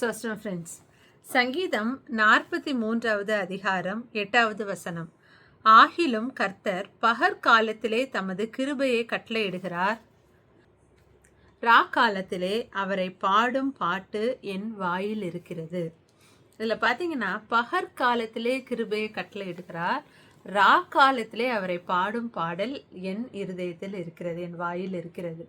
சோஸ்டம் friends சங்கீதம் நாற்பத்தி மூன்றாவது அதிகாரம் எட்டாவது வசனம். ஆகிலும் கர்த்தர் பகற்காலத்திலே தமது கிருபையை கட்டளையிடுகிறார். ராக்காலத்திலே அவரை பாடும் பாட்டு என் வாயில் இருக்கிறது. இதில் பார்த்தீங்கன்னா பகற்காலத்திலே கிருபையை கட்டளையிடுகிறார். ரா காலத்திலே அவரை பாடும் பாடல் என் இருதயத்தில் இருக்கிறது என் வாயில் இருக்கிறது.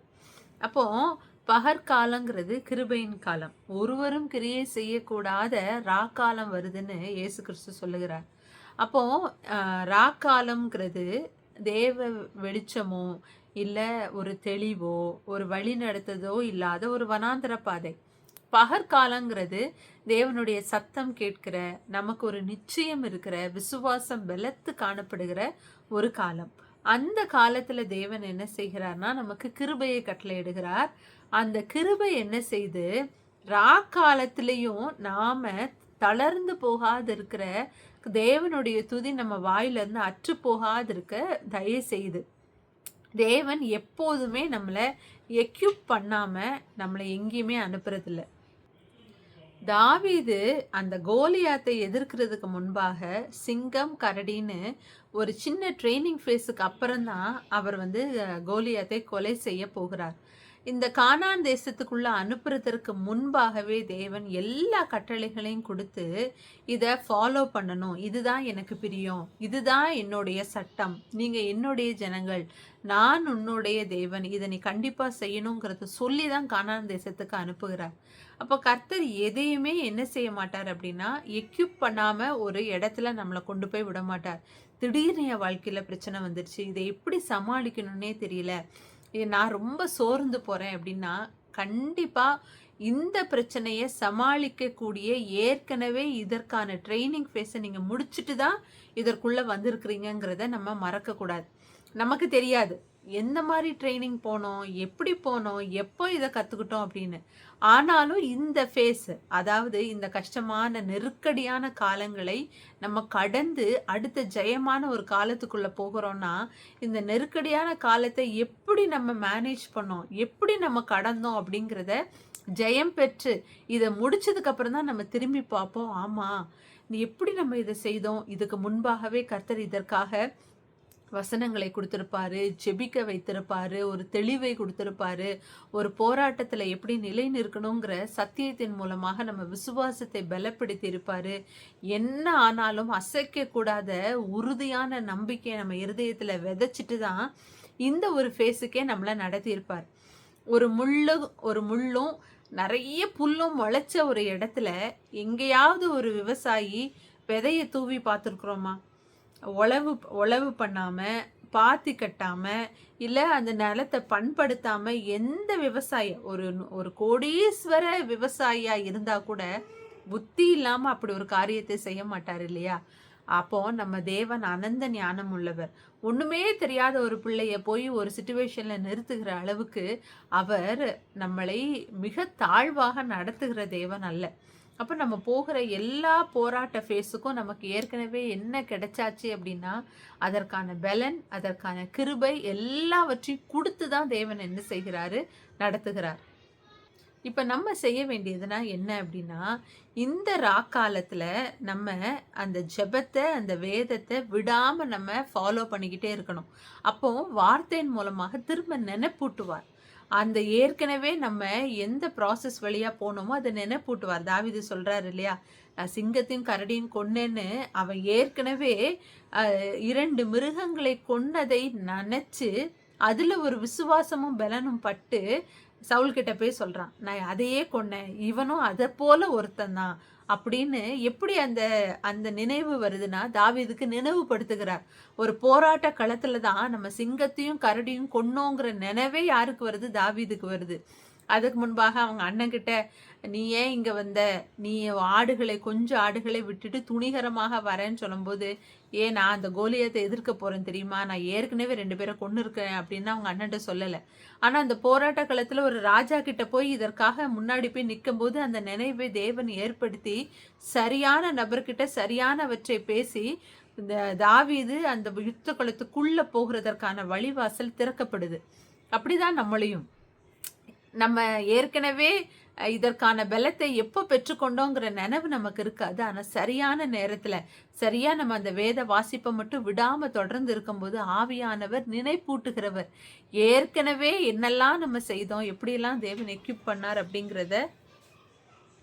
அப்போது பகற்காலங்கிறது கிருபையின் காலம். ஒருவரும் கிரியை செய்யக்கூடாத ராக்காலம் வருதுன்னு இயேசு கிறிஸ்து சொல்லுகிறார். அப்போ ராக்காலம்ங்கிறது தேவ வெளிச்சமோ இல்லை ஒரு தெளிவோ ஒரு வழி நடத்ததோ இல்லாத ஒரு வனாந்திர பாதை. பகற்காலங்கிறது தேவனுடைய சத்தம் கேட்கிற நமக்கு ஒரு நிச்சயம் இருக்கிற விசுவாசம் வெளத்து காணப்படுகிற ஒரு காலம். அந்த காலத்தில் தேவன் என்ன செய்கிறார்னா நமக்கு கிருபையை கட்டளையிடுகிறார். அந்த கிருபை என்ன செய்து ரா காலத்திலையும் நாம தளர்ந்து போகாது இருக்கிற தேவனுடைய துதி நம்ம வாயிலிருந்து அற்று போகாது இருக்க தயவு செய்து. தேவன் எப்போதுமே நம்மளை எக்யூப் பண்ணாம நம்மளை எங்கேயுமே அனுப்புறதில்ல. தாவீது அந்த கோலியாத்தை எதிர்க்கிறதுக்கு முன்பாக சிங்கம் கரடின்னு ஒரு சின்ன ட்ரைனிங் ஃபேஸுக்கு அப்புறம்தான் அவர் வந்து கோலியாத்தை கொலை செய்ய போகிறார். இந்த கானான் தேசத்துக்குள்ள அனுப்புறதற்கு முன்பாகவே தேவன் எல்லா கட்டளைகளையும் கொடுத்து இதை ஃபாலோ பண்ணணும். இதுதான் எனக்கு பிரியம். இதுதான் என்னுடைய சட்டம். நீங்க என்னுடைய ஜனங்கள். நான் உன்னுடைய தேவன். இதை நீ கண்டிப்பா செய்யணுங்கிறத சொல்லி தான் கானான் தேசத்துக்கு அனுப்புகிறார். அப்போ கர்த்தர் எதையுமே என்ன செய்ய மாட்டார் அப்படின்னா எக்யூப் பண்ணாம ஒரு இடத்துல நம்மளை கொண்டு போய் விட மாட்டார். திடீர்னு என் வாழ்க்கையில பிரச்சனை வந்துருச்சு. இதை எப்படி சமாளிக்கணும்னே தெரியல. இது நான் ரொம்ப சோர்ந்து போகிறேன் அப்படின்னா கண்டிப்பாக இந்த பிரச்சனையை சமாளிக்கக்கூடிய ஏற்கனவே இதற்கான ட்ரைனிங் ஃபேஸை நீங்கள் முடிச்சுட்டு தான் இதற்குள்ளே வந்திருக்கிறீங்கிறத நம்ம மறக்கக்கூடாது. நமக்கு தெரியாது. எந்த மாதிரி ட்ரைனிங் போனோம் எப்படி போனோம் எப்போ இதை கற்றுக்கிட்டோம் அப்படின்னு. ஆனாலும் இந்த ஃபேஸ் அதாவது இந்த கஷ்டமான நெருக்கடியான காலங்களை நம்ம கடந்து அடுத்த ஜெயமான ஒரு காலத்துக்குள்ளே போகிறோம்னா இந்த நெருக்கடியான காலத்தை எப்படி நம்ம மேனேஜ் பண்ணோம் எப்படி நம்ம கடந்தோம் அப்படிங்கிறத ஜெயம் பெற்று இதை முடிச்சதுக்கப்புறம் தான் நம்ம திரும்பி பார்ப்போம். ஆமாம் நீ எப்படி நம்ம இதை செய்தோம்? இதுக்கு முன்பாகவே கர்த்தர் இதற்காக வசனங்களை கொடுத்துருப்பாரு ஜெபிக்க வைத்திருப்பாரு ஒரு தெளிவை கொடுத்துருப்பாரு ஒரு போராட்டத்தில் எப்படி நிலை நிற்கணுங்கிற சத்தியத்தின் மூலமாக நம்ம விசுவாசத்தை பலப்படுத்தி இருப்பாரு. என்ன ஆனாலும் அசைக்க கூடாத உறுதியான நம்பிக்கையை நம்ம இருதயத்தில் விதைச்சிட்டு தான் இந்த ஒரு ஃபேஸுக்கே நம்மளை நடத்தியிருப்பார். ஒரு முள்ளு ஒரு முள்ளும் நிறைய புல்லும் முளைச்ச ஒரு இடத்துல எங்கேயாவது ஒரு விவசாயி விதையை தூவி பார்த்துருக்குறோமா? உழவு உழவு பண்ணாமல் பாத்தி கட்டாமல் இல்லை அந்த நிலத்தை பண்படுத்தாமல் எந்த விவசாயி ஒரு ஒரு கோடீஸ்வர விவசாயியாக இருந்தால் கூட புத்தி இல்லாமல் அப்படி ஒரு காரியத்தை செய்ய மாட்டார் இல்லையா? அப்போ நம்ம தேவன் அனந்த ஞானம் உள்ளவர். ஒன்றுமே தெரியாத ஒரு பிள்ளைய போய் ஒரு சுச்சுவேஷனில் நிறுத்துகிற அளவுக்கு அவர் நம்மளை மிக தாழ்வாக நடத்துகிற தேவன் அல்ல. அப்போ நம்ம போகிற எல்லா போராட்ட ஃபேஸுக்கும் நமக்கு ஏற்கனவே என்ன கிடைச்சாச்சு அப்படின்னா அதற்கான பலன் அதற்கான கிருபை எல்லாவற்றையும் கொடுத்து தான் தேவன் என்ன செய்கிறாரு? நடத்துகிறார். இப்போ நம்ம செய்ய வேண்டியதுனா என்ன அப்படின்னா இந்த ராக்காலத்தில் நம்ம அந்த ஜெபத்தை அந்த வேதத்தை விடாமல் நம்ம ஃபாலோ பண்ணிக்கிட்டே இருக்கணும். அப்போ வார்த்தையின் மூலமாக திரும்ப நினைப்பூட்டுவார். அந்த ஏற்கனவே நம்ம எந்த ப்ராசஸ் வழியாக போனோமோ அதை நினைப்பூட்டுவார். தாவிது சொல்கிறாரு இல்லையா? நான் சிங்கத்தையும் கரடியும் கொன்னேன்னு அவன் ஏற்கனவே இரண்டு மிருகங்களை கொன்னதை நினச்சி அதில் ஒரு விசுவாசமும் பலனும் பட்டு சவுல்கிட்ட போய் சொல்கிறான் நான் அதையே கொன்னேன். இவனும் அதை போல ஒருத்தன் தான். அப்படின்னு எப்படி அந்த அந்த நினைவு வருதுன்னா தாவீதுக்கு நினைவுபடுத்துகிறார். ஒரு போராட்ட களத்துல தான் நம்ம சிங்கத்தையும் கரடியும் கொன்னோங்கிற நினைவே யாருக்கு வருது? தாவீதுக்கு வருது. அதுக்கு முன்பாக அவங்க அண்ணன் கிட்ட நீ ஏன் இங்க வந்த? நீ ஆடுகளை கொஞ்சம் ஆடுகளை விட்டுட்டு துணிகரமாக வரேன்னு சொல்லும்போது ஏன் நான் அந்த கோலியத்தை எதிர்க்க போறேன் தெரியுமா? நான் ஏற்கனவே ரெண்டு பேரை கொண்டு இருக்கேன் அப்படின்னு அவங்க அண்ணன்ட்ட சொல்லல. ஆனா அந்த போராட்ட காலத்தில் ஒரு ராஜா கிட்ட போய் இதற்காக முன்னாடி போய் நிற்கும்போது அந்த நினைவை தேவன் ஏற்படுத்தி சரியான நபர்கிட்ட சரியானவற்றை பேசி இந்த தாவீது அந்த யுத்த குளத்துக்குள்ளே போகிறதற்கான வழிவாசல் திறக்கப்படுது. அப்படிதான் நம்மளையும். நம்ம ஏற்கனவே இதற்கான பலத்தை எப்போ பெற்றுக்கொண்டோங்கிற நினைவு நமக்கு இருக்காது. ஆனால் சரியான நேரத்தில் சரியாக நம்ம அந்த வேத வாசிப்பை மட்டும் விடாமல் தொடர்ந்து இருக்கும்போது ஆவியானவர் நினைப்பூட்டுகிறவர். ஏற்கனவே என்னெல்லாம் நம்ம செய்தோம் எப்படியெல்லாம் தேவன் எக்யூப் பண்ணார் அப்படிங்கிறத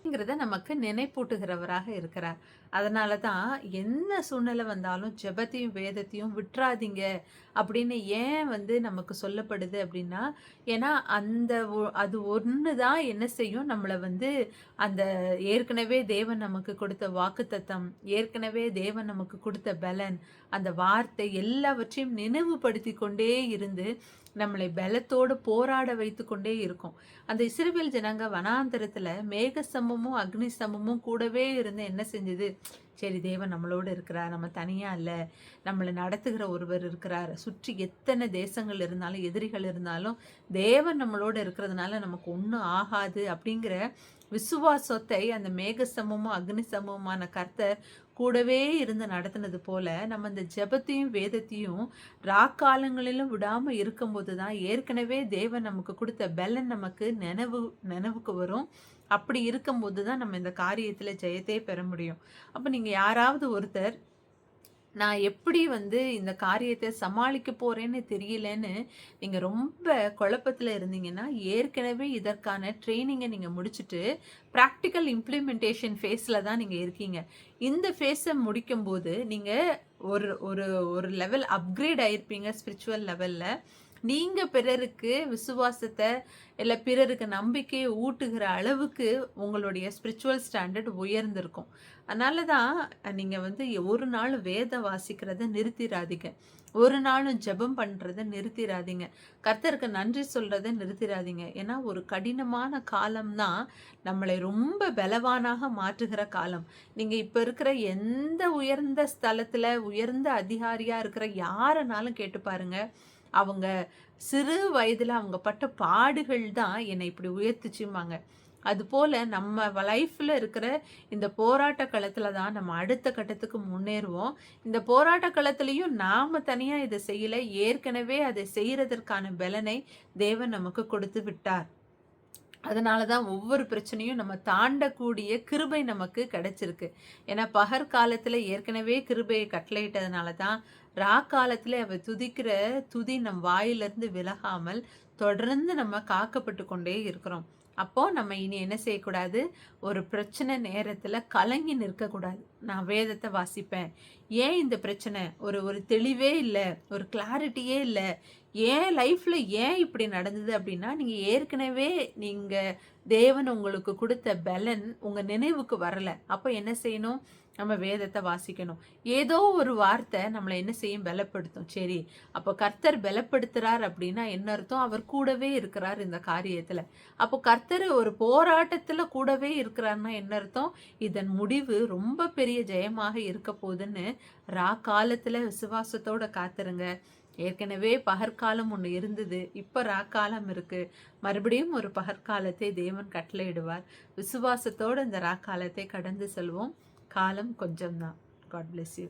அப்படிங்கிறத நமக்கு நினைப்பூட்டுகிறவராக இருக்கிறார். அதனால தான் என்ன சூழ்நிலை வந்தாலும் ஜெபத்தையும் வேதத்தையும் விட்டுறாதீங்க அப்படின்னு ஏன் வந்து நமக்கு சொல்லப்படுது அப்படின்னா ஏன்னா அந்த ஒ- அது ஒன்று தான் என்ன செய்யும்? நம்மளை வந்து அந்த ஏற்கனவே தேவன் நமக்கு கொடுத்த வாக்குத்தத்தம் ஏற்கனவே தேவன் நமக்கு கொடுத்த பலன் அந்த வார்த்தை எல்லாவற்றையும் நினைவுபடுத்தி கொண்டே இருந்து நம்மளை பலத்தோடு போராட வைத்து கொண்டே இருக்கும். அந்த இஸ்ரவேல் ஜனங்க வனாந்தரத்தில் மேக சமமும் அக்னி சமமும் கூடவே இருந்து என்ன செஞ்சது? சரி தேவன் நம்மளோட இருக்கிறார். நம்ம தனியாக இல்லை. நம்மளை நடத்துகிற ஒருவர் இருக்கிறார். சுற்றி எத்தனை தேசங்கள் இருந்தாலும் எதிரிகள் இருந்தாலும் தேவன் நம்மளோட இருக்கிறதுனால நமக்கு ஒன்றும் ஆகாது அப்படிங்கிற விசுவாசத்தை அந்த மேகசமமும் அக்னிசமமான அக்னி கர்த்தர் கூடவே இருந்து நடத்தினது போல நம்ம இந்த ஜெபத்தையும் வேதத்தையும் ராக்காலங்களிலும் விடாமல் இருக்கும்போது தான் ஏற்கனவே தேவன் நமக்கு கொடுத்த பலன் நமக்கு நினைவு நினைவுக்கு வரும். அப்படி இருக்கும்போது தான் நம்ம இந்த காரியத்தில் ஜெயத்தையே பெற முடியும். அப்போ நீங்கள் யாராவது ஒருத்தர் நான் எப்படி வந்து இந்த காரியத்தை சமாளிக்க போகிறேன்னு தெரியலன்னு நீங்கள் ரொம்ப குழப்பத்தில் இருந்தீங்கன்னா ஏற்கனவே இதற்கான ட்ரைனிங்கை நீங்கள் முடிச்சுட்டு ப்ராக்டிக்கல் இம்ப்ளிமெண்டேஷன் ஃபேஸில் தான் நீங்கள் இருக்கீங்க. இந்த ஃபேஸை முடிக்கும்போது நீங்கள் ஒரு ஒரு ஒரு லெவல் அப்கிரேட் ஆயிருப்பீங்க ஸ்பிரிச்சுவல் லெவலில் நீங்க பிறருக்கு விசுவாசத்தை இல்லை பிறருக்கு நம்பிக்கையை ஊட்டுகிற அளவுக்கு உங்களுடைய ஸ்பிரிச்சுவல் ஸ்டாண்டர்ட் உயர்ந்திருக்கும். அதனால தான் நீங்கள் வந்து ஒரு நாள் வேத வாசிக்கிறத நிறுத்திடாதீங்க ஒரு நாளும் ஜெபம் பண்ணுறத நிறுத்திடாதீங்க கர்த்தருக்கு நன்றி சொல்கிறத நிறுத்திடாதீங்க ஏன்னா ஒரு கடினமான காலம்தான் நம்மளை ரொம்ப பலவானாக மாற்றுகிற காலம். நீங்கள் இப்போ இருக்கிற எந்த உயர்ந்த ஸ்தலத்தில் உயர்ந்த அதிகாரியாக இருக்கிற யாருனாலும் கேட்டு பாருங்கள் அவங்க சிறு வயதில் அவங்க பட்ட பாடுகள் தான் என்னை இப்படி உயர்த்துச்சும்பாங்க. அதுபோல் நம்ம லைஃப்பில் இருக்கிற இந்த போராட்ட களத்தில் தான் நம்ம அடுத்த கட்டத்துக்கு முன்னேறுவோம். இந்த போராட்ட களத்துலேயும் நாம் தனியாக இதை செய்யலை ஏற்கனவே அதை செய்கிறதற்கான பலனை தேவன் நமக்கு கொடுத்து விட்டார். அதனால தான் ஒவ்வொரு பிரச்சனையும் நம்ம தாண்டக்கூடிய கிருபை நமக்கு கிடைச்சிருக்கு. ஏன்னா பகற்காலத்தில் ஏற்கனவே கிருபையை கட்டளையிட்டதுனால தான் ரா காலத்தில் அவ துதிக்கிற துதி நம் வாயிலிருந்து விலகாமல் தொடர்ந்து நம்ம காக்கப்பட்டு கொண்டே இருக்கிறோம். அப்போது நம்ம இனி என்ன செய்யக்கூடாது? ஒரு பிரச்சனை நேரத்தில் கலங்கி நிற்கக்கூடாது. நான் வேதத்தை வாசிப்பேன். ஏன் இந்த பிரச்சனை? ஒரு ஒரு தெளிவே இல்லை. ஒரு கிளாரிட்டியே இல்லை. ஏன் லைஃப்பில் ஏன் இப்படி நடந்தது அப்படின்னா நீங்கள் ஏற்கனவே நீங்கள் தேவன் உங்களுக்கு கொடுத்த பலன் உங்கள் நினைவுக்கு வரலை. அப்போ என்ன செய்யணும்? நம்ம வேதத்தை வாசிக்கணும். ஏதோ ஒரு வார்த்தை நம்மளை என்ன செய்யும்? பலப்படுத்தும். சரி அப்போ கர்த்தர் பலப்படுத்துறார் அப்படின்னா என்ன அர்த்தம்? அவர் கூடவே இருக்கிறார் இந்த காரியத்தில். அப்போ கர்த்தர் ஒரு போராட்டத்தில் கூடவே இருக்கிறார்னா என்ன அர்த்தம்? இதன் முடிவு ரொம்ப பெரிய ஜெயமாக இருக்க போகுதுன்னு ரா காலத்தில் விசுவாசத்தோடு காத்துருங்க. ஏற்கனவே பகற்காலம் ஒன்று இருந்தது. இப்போ ராக்காலம் இருக்கு. மறுபடியும் ஒரு பகற்காலத்தை தேவன் கட்டளையிடுவார். விசுவாசத்தோடு இந்த ராக்காலத்தை கடந்து செல்வோம். காலம் கொஞ்சம்தான் காட் bless யூ